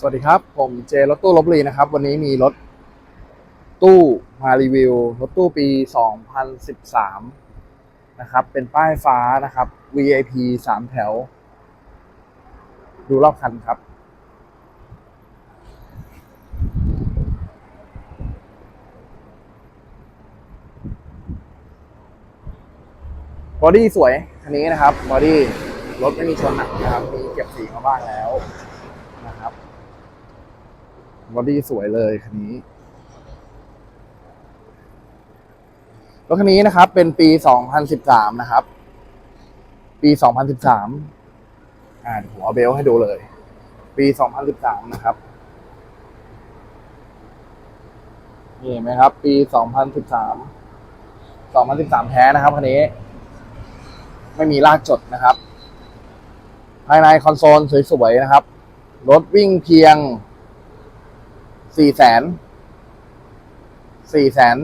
สวัสดีครับ ผมเจรถตู้ลบบุรีนะครับ วันนี้มีรถตู้มารีวิว รถตู้ปี 2013 นะครับ เป็นป้ายฟ้านะครับ VIP 3 แถว ดูรอบคันครับ บอดี้สวย คันนี้นะครับ บอดี้รถไม่มีชนหนักนะครับ มีเก็บสีมาบ้างแล้ว บอดี้สวยเลยคันนี้รถคันนี้นะครับ เป็นปี 2013 นะครับ ปี 2013 อ่าเดี๋ยวผมเอาเบลให้ดูเลย ปี 2013 นะครับนี่เห็นไหมครับ ปี 2013 2013 แท้นะครับคันนี้ ไม่มีลากจดนะครับ ภายในคอนโซลสวยๆนะครับ รถวิ่งเพียง สี่แสนสี่แสน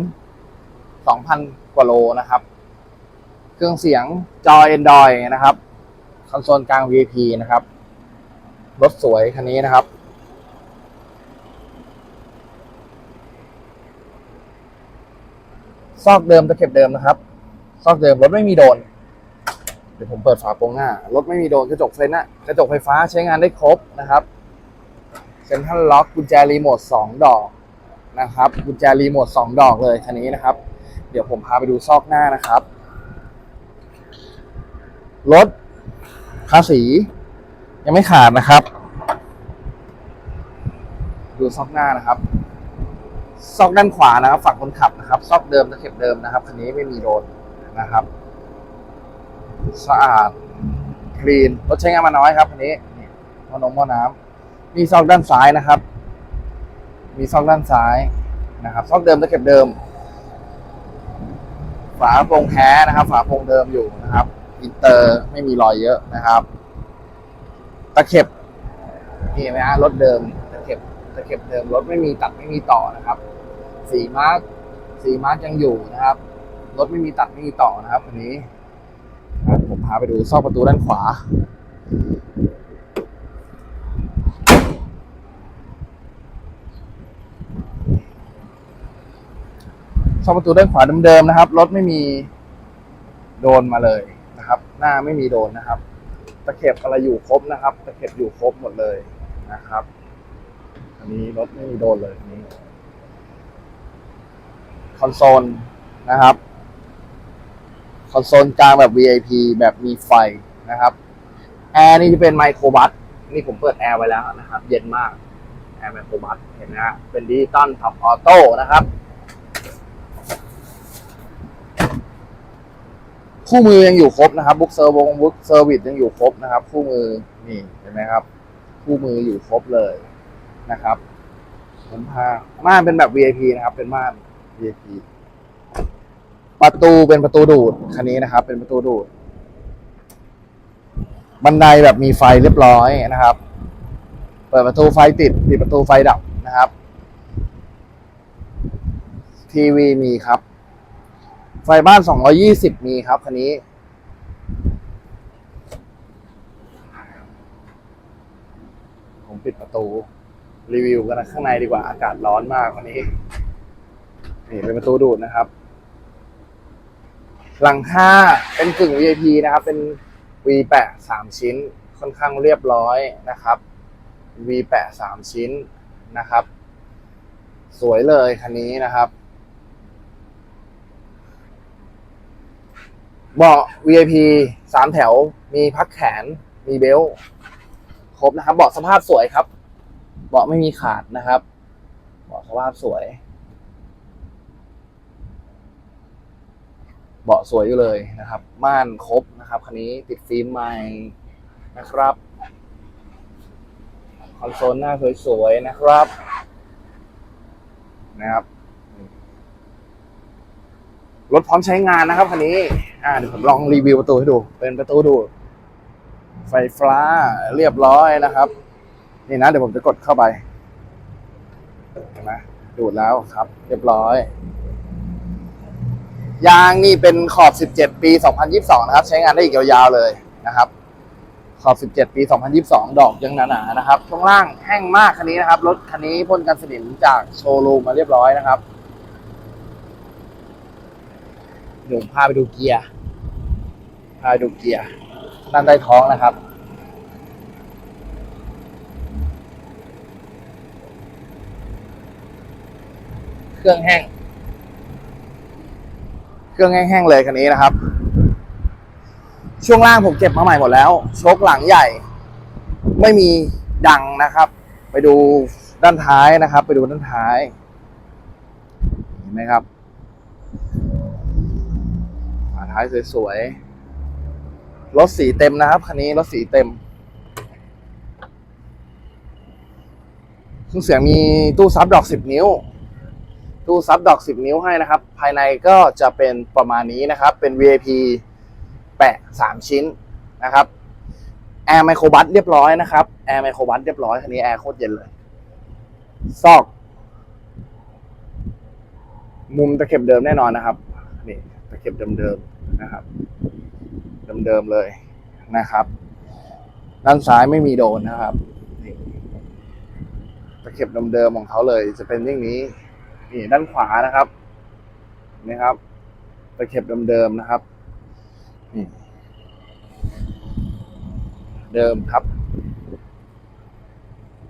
สองพันกว่าโลนะครับ เครื่องเสียงจอ Android นะครับ คอนโซลกลาง VIP นะครับ รถสวยคันนี้นะครับ ซอกเดิมตะเข็บเดิมนะครับ ซอกเดิมรถไม่มีโดน เดี๋ยวผมเปิดฝาโปรงหน้า รถไม่มีโดนกระจกไฟหน้ากระจกไฟฟ้าใช้งานได้ครบนะครับ ซ็นทรัลล็อกกุญแจรีโมทสองดอกนะครับ กุญแจรีโมทสองดอกเลยคันนี้นะครับ เดี๋ยวผมพาไปดูซอกหน้านะครับรถภาษี ยังไม่ขาดนะครับ ดูซอกหน้านะครับ ซอกด้านขวานะครับ ฝั่งคนขับนะครับ ซอกเดิมตะเข็บเดิมนะครับคันนี้ไม่มีโดนนะครับสะอาดคลีนรถใช้งานมาน้อยครับคันนี้หม้อนมหม้อน้ำ มีซอกด้านซ้ายนะครับ มีซอกด้านซ้ายนะครับซอกเดิมตะเข็บเดิม ฝาโปรงแท้นะครับ ฝาโปรงเดิมอยู่นะครับอินเตอร์ไม่มีรอยเยอะนะครับ ตะเข็บนี่เห็นไหมฮะรถเดิมตะเข็บตะเข็บเดิมรถไม่มีตัดไม่มีต่อนะครับ สีมาร์กสีมาร์กยังอยู่นะครับรถไม่มีตัดไม่มีต่อนะครับคันนี้ผมพาไปดูซอกประตูด้านขวา ซอกประตูด้านขวาเดิมๆนะครับ รถไม่มีโดนมาเลยนะครับ หน้าไม่มีโดนนะครับ ตะเข็บอะไรอยู่ครบนะครับ ตะเข็บอยู่ครบหมดเลยนะครับ อันนี้รถไม่มีโดนเลยนนี้คอนโซลนะครับคอนโซลกลางแบบ VIP แบบมีไฟนะครับแอร์นี่จะเป็นไมโครบัสนี่ผมเปิดแอร์ไว้แล้วนะครับ เย็นมากแอร์ไมโครบัสเห็นนะฮะเป็นดิจิตอลทับออโต้นะครับ คู่มือยังอยู่ครบนะครับบุ๊กเซอร์วงบุ๊กเซอร์วิสยังอยู่ครบนะครับ คู่มือนี่เห็นไหมครับ คู่มืออยู่ครบเลยนะครับผมพาม่านเป็นแบบ VIP นะครับ เป็นม่าน VIP ประตูเป็นประตูดูดคันนี้นะครับ เป็นประตูดูด บันไดแบบมีไฟเรียบร้อยนะครับ เปิดประตูไฟติดปิดประตูไฟดับนะครับ ทีวีมีครับ ไฟบ้าน 220 มีครับคันนี้ ผมปิดประตู รีวิวกันนะข้างในดีกว่า อากาศร้อนมากวันนี้ นี่เป็นประตูดูดนะครับ หลังคาเป็นกึ่ง VIP นะครับ เป็น V แปะสามชิ้น ค่อนข้างเรียบร้อยนะครับ V แปะสามชิ้นนะครับ สวยเลยคันนี้นะครับ เบาะ VIP สามแถว มีพักแขน มีเบลต์ครบนะครับ เบาะสภาพสวยครับ เบาะไม่มีขาดนะครับ เบาะสภาพสวย เบาะสวยอยู่เลยนะครับ ม่านครบนะครับ คันนี้ติดฟิล์มใหม่นะครับ คอนโซลหน้าสวยๆนะครับ นะครับ รถพร้อมใช้งานนะครับคันนี้ อ่าเดี๋ยวผมลองรีวิวประตูให้ดู เป็นประตูดู ไฟฟ้าเรียบร้อยนะครับ นี่นะเดี๋ยวผมจะกดเข้าไปเห็นไหมดูดแล้วครับ เรียบร้อยยางนี่เป็นขอบ 17 ปี 2022 นะครับ ใช้งานได้อีกยาวๆเลยนะครับ ขอบ 17 ปี 2022 ดอกยังหนาๆนะครับช่วงล่างแห้งมากคันนี้นะครับ รถคันนี้พ่นกันสนิมจากโชว์รูมมาเรียบร้อยนะครับ เดี๋ยวผมพาไปดูเกียร์ พาดูเกียร์ด้านใต้ท้องนะครับ เครื่องแห้ง เครื่องแห้งๆเลยคันนี้นะครับ ช่วงล่างผมเก็บมาใหม่หมดแล้ว โชคหลังใหญ่ ไม่มีดังนะครับ ไปดูด้านท้ายนะครับ ไปดูด้านท้าย เห็นไหมครับ ท้ายสวยๆ รถสีเต็มนะครับคันนี้รถสีเต็ม เครื่องเสียงมีตู้ซับดอกสิบนิ้ว ตู้ซับดอกสิบนิ้วให้นะครับ ภายในก็จะเป็นประมาณนี้นะครับ เป็น VIP แปะสามชิ้นนะครับ แอร์ไมโครบัสเรียบร้อยนะครับ แอร์ไมโครบัสเรียบร้อยคันนี้แอร์โคตรเย็นเลย ซอก มุมตะเข็บเดิมแน่นอนนะครับนี่ตะเข็บเดิมๆ นะครับเดิมๆเลยนะครับ ด้านซ้ายไม่มีโดนนะครับตะเข็บเดิมๆของเขาเลยจะเป็นอย่างนี้นี่ด้านขวานะครับนี่ครับตะเข็บเดิมๆนะครับนี่เดิมครับ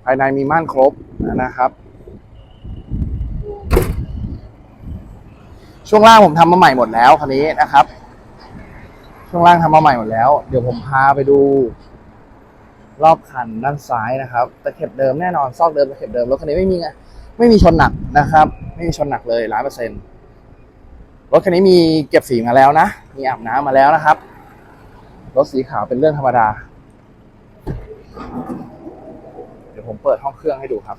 ภายในมีม่านครบนะครับ ช่วงล่างผมทำมาใหม่หมดแล้วคันนี้นะครับ ช่วงล่างทำมาใหม่หมดแล้ว เดี๋ยวผมพาไปดู รอบคันด้านซ้ายนะครับตะเข็บเดิมแน่นอนซอกเดิมตะเข็บเดิมรถคันนี้ไม่มีไงไม่มีชนหนักนะครับ ไม่มีชนหนักเลยร้อยเปอร์เซ็นต์รถคันนี้มีเก็บสีมาแล้วนะ มีอาบน้ำมาแล้วนะครับ รถสีขาวเป็นเรื่องธรรมดา เดี๋ยวผมเปิดห้องเครื่องให้ดูครับ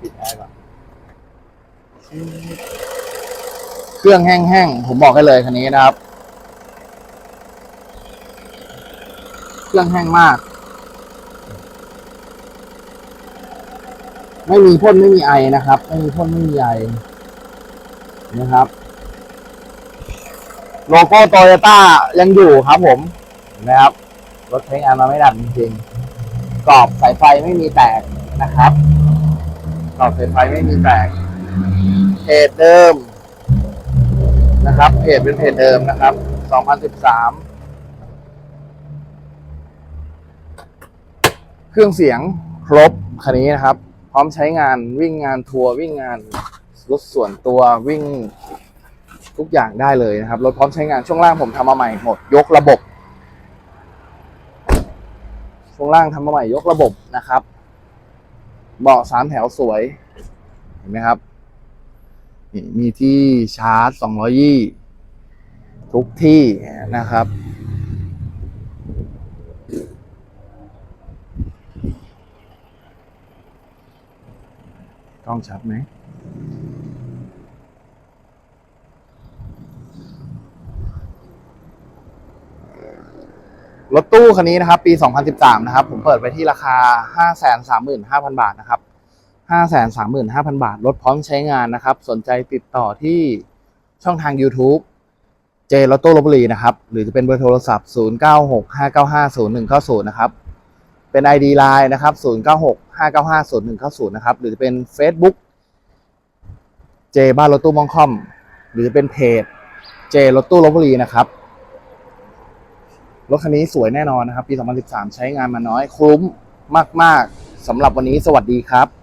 ปิดแอร์ก่อน เครื่องแห้งๆ ผมบอกให้เลยคันนี้นะครับ เครื่องแห้งมาก ไม่มีพ่นไม่มีไอนะครับ ไม่มีพ่นไม่มีไอนะครับ โลโก้โตโยต้ายังอยู่ครับผมนะครับ รถใช้งานมาไม่ดับจริงๆกรอบสายไฟไม่มีแตกนะครับ อบสายไฟไม่มีแตกเพจเดิมนะครับเพจเป็นเพจเดิมนะครับ 2013 เครื่องเสียงครบคันนี้นะครับ พร้อมใช้งานวิ่งงานทัวร์วิ่งงานรถส่วนตัววิ่งทุกอย่างได้เลยนะครับ รถพร้อมใช้งานช่วงล่างผมทำมาใหม่หมด ยกระบบ ช่วงล่างทำมาใหม่ยกระบบนะครับ เบาะสามแถวสวย เห็นไหมครับนี่มีที่ชาร์จ200ยี่ทุกที่นะครับ กล้องชัดไหม รถตู้คันนี้นะครับ ปี 2013 นะครับ ผมเปิดไปที่ราคา 535,000 บาทนะครับ 535,000 บาท รถพร้อมใช้งานนะครับ สนใจติดต่อที่ช่องทาง YouTube เจรถตู้ลบบุรีนะครับ หรือจะเป็นเบอร์โทรศัพท์ 0965950190 นะครับ เป็น ID Line นะครับ 0965950190 นะครับ หรือจะเป็น Facebook เจบ้านรถตู้มองคอม หรือจะเป็นเพจเจรถตู้ลบบุรีนะครับ รถคันนี้สวยแน่นอนนะครับ ปี 2013 ใช้งานมาน้อยคุ้มมาก ๆสำหรับวันนี้สวัสดีครับ